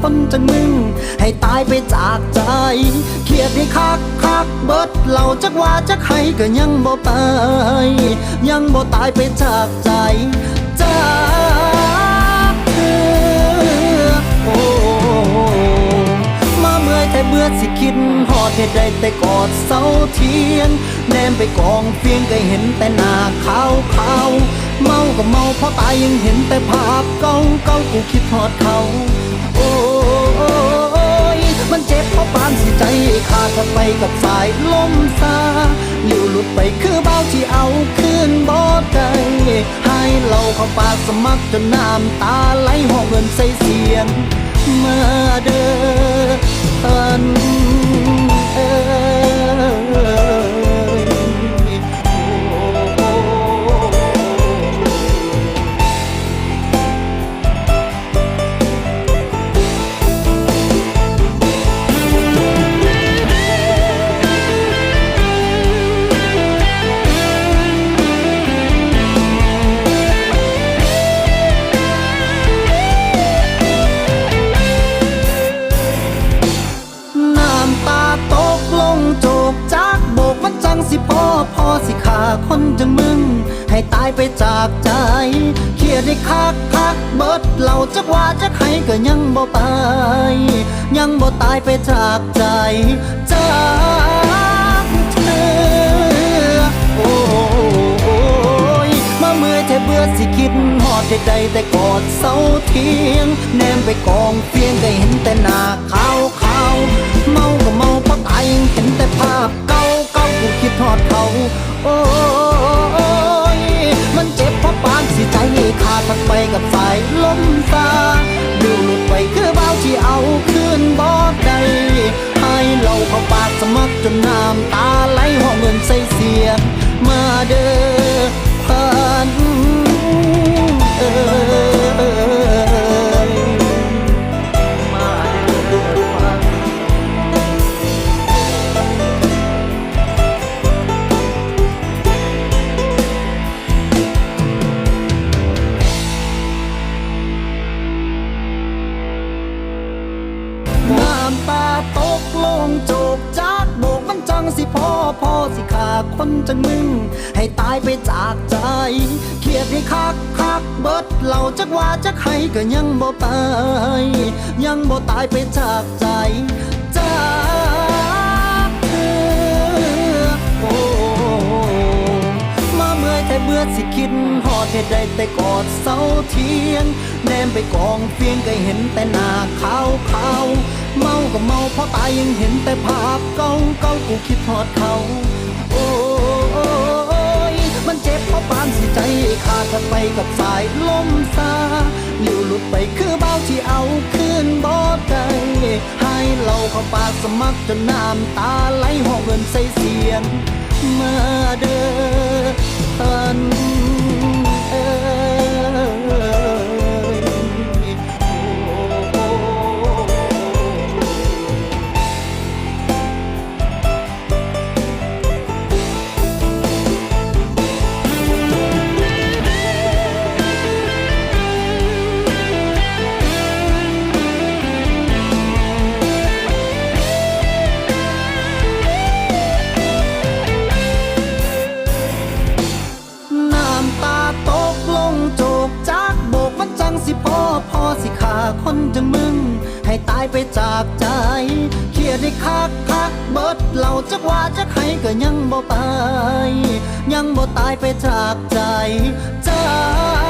คนจังมึง ให้ตายไปจากใจ เครียดให้คักคักเบิดเหล่าจักว่าจักให้ก็ยังบ่ไป ยังบ่ตายไปจากใจจากเธอโอ้มาเมื่อยแต่เบื่อสิคิดหอดเหตุใดแต่กอดเสาเทียน แนมไปกองเฟียงก็เห็นแต่หน้าขาวขาวเมาก็เมาเพราะตายยังเห็นแต่ภาพเก่าเก่ากูคิดทอดเขา กับสายลมซาหลิวหลุดไปคือเบาที่เอาคืนบ่ได้ให้เราเข้าปากสมัครจนน้ำตาไหลห้องเงินใส่เสียง เมาเด้อเดินเออ พอพ่อสิขาคนจังมึง ให้ตายไปจากใจเครียดได้คักคักเบิดเหล่าจักว่าจักให้ก็ยังบ่ไป ยังบ่ตายไปจากใจจากเธอโอ้ยมาเมื่อยแทบเบื่อสิคิดหอดใดๆแต่กอดเสาเทียง แนมไปกองเฟียงก็เห็นแต่หน้าขาวขาวเมาก็เมาเพราะตายเห็นแต่ภาพเก่า คิดทอดเขา โอ้ สิพ่อพ่อสิขาคนจังมึง ให้ตายไปจากใจ เครียดให้คักคักเบิดเหล่าจักว่าจักให้ก็ยังบ่ไป ยังบ่ตายไปจากใจจากเธอโอ้มาเมื่อยแต่เบื่อสิคิดหอดเหตุใดแต่กอดเสาเทียงแนมไปกองเฟียงก็เห็นแต่หน้าขาวขาวเมาก็เมาเพราะตายยังเห็นแต่ภาพเก่า กูคิดทอดเขา โอ้ยมันเจ็บเพราะปานสิใจขาดทันไปกับสายลมซาหลิวหลุดไปคือเบาที่เอาคืนบ่ได้ให้เราเข้าปากสมัครจนน้ำตาไหลห้องเงินใส่เสียงมาเดิน สิพ่อพ่อสิขาคนจังมึง ให้ตายไปจากใจ เครียดให้คักคักเบิดเหล่าจักว่าจักให้ก็ยังบ่ไป ยังบ่ตายไปจากใจจา